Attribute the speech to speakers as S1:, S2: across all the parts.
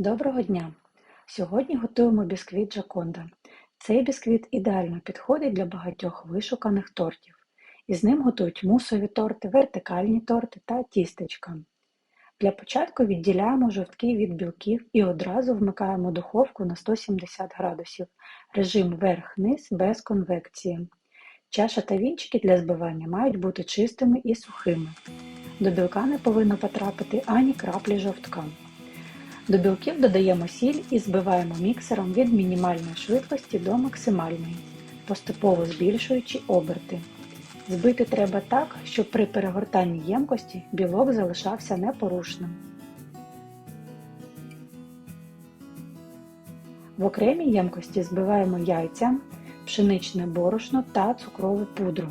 S1: Доброго дня! Сьогодні готуємо бісквіт Джаконда. Цей бісквіт ідеально підходить для багатьох вишуканих тортів. Із ним готують мусові торти, вертикальні торти та тістечка. Для початку відділяємо жовтки від білків і одразу вмикаємо духовку на 170 градусів, режим верх-низ без конвекції. Чаша та вінчики для збивання мають бути чистими і сухими. До білка не повинно потрапити ані краплі жовтка. До білків додаємо сіль і збиваємо міксером від мінімальної швидкості до максимальної, поступово збільшуючи оберти. Збити треба так, щоб при перегортанні ємкості білок залишався непорушним. В окремій ємкості збиваємо яйця, пшеничне борошно та цукрову пудру.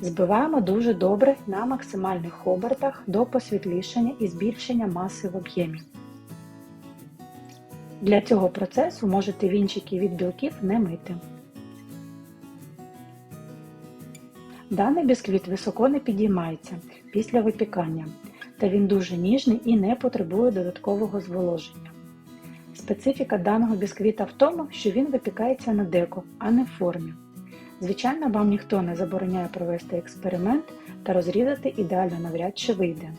S1: Збиваємо дуже добре на максимальних обертах до посвітлішання і збільшення маси в об'ємі. Для цього процесу можете вінчики від білків не мити. Даний бісквіт високо не підіймається після випікання, та він дуже ніжний і не потребує додаткового зволоження. Специфіка даного бісквіта в тому, що він випікається на деко, а не в формі. Звичайно, вам ніхто не забороняє провести експеримент та розрізати ідеально навряд чи вийде.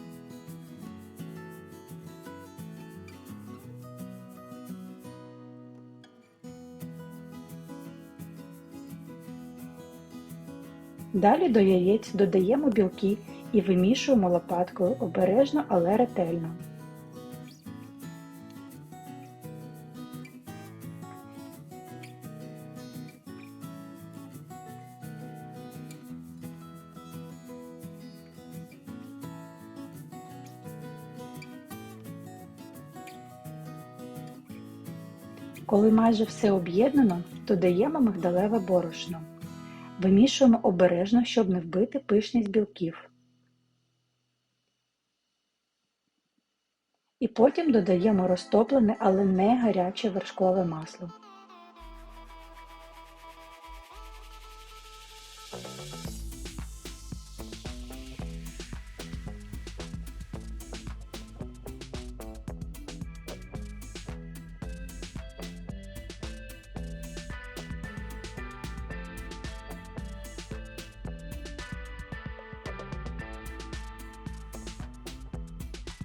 S1: Далі до яєць додаємо білки і вимішуємо лопаткою обережно, але ретельно. Коли майже все об'єднано, додаємо мигдалеве борошно. Вимішуємо обережно, щоб не вбити пишність білків. І потім додаємо розтоплене, але не гаряче вершкове масло.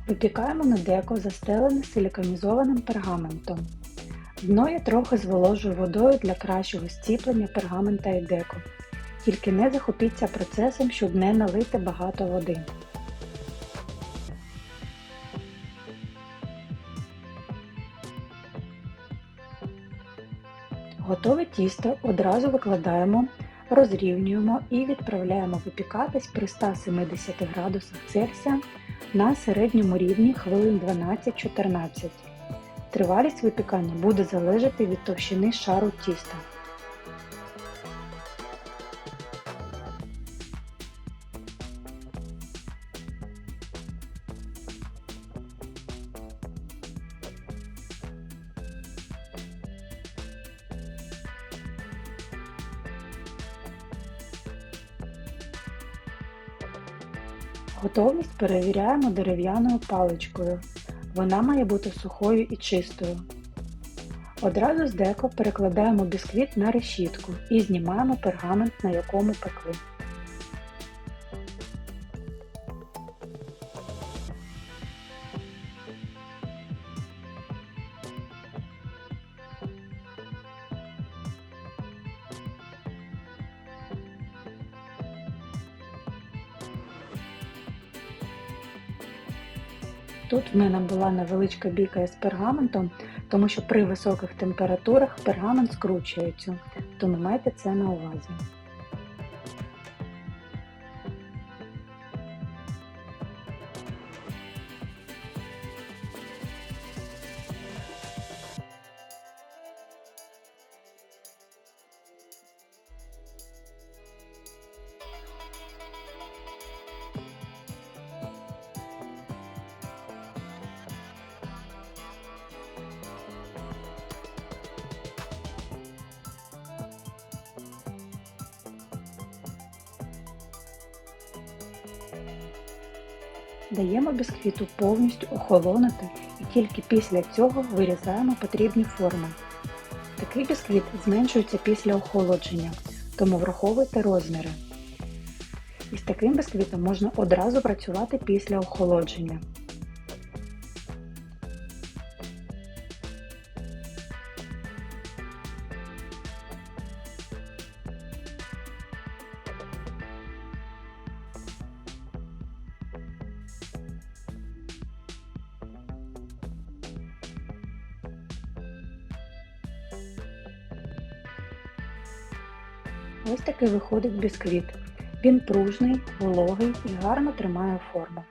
S1: Випікаємо на деко застелене силіконізованим пергаментом. Дно я трохи зволожую водою для кращого зціплення пергамента і деко. Тільки не захопіться процесом, щоб не налити багато води. Готове тісто одразу викладаємо, розрівнюємо і відправляємо випікатись при 170 градусах Цельсія на середньому рівні хвилин 12-14. Тривалість випікання буде залежати від товщини шару тіста. Готовність перевіряємо дерев'яною паличкою. Вона має бути сухою і чистою. Одразу з деко перекладаємо бісквіт на решітку і знімаємо пергамент, на якому пекли. Тут в мене була невеличка бійка з пергаментом, тому що при високих температурах пергамент скручується, тому майте це на увазі. Даємо бісквіту повністю охолонути і тільки після цього вирізаємо потрібні форми. Такий бісквіт зменшується після охолодження, тому враховуйте розміри. Із таким бісквітом можна одразу працювати після охолодження. Ось такий виходить бісквіт. Він пружний, вологий і гарно тримає форму.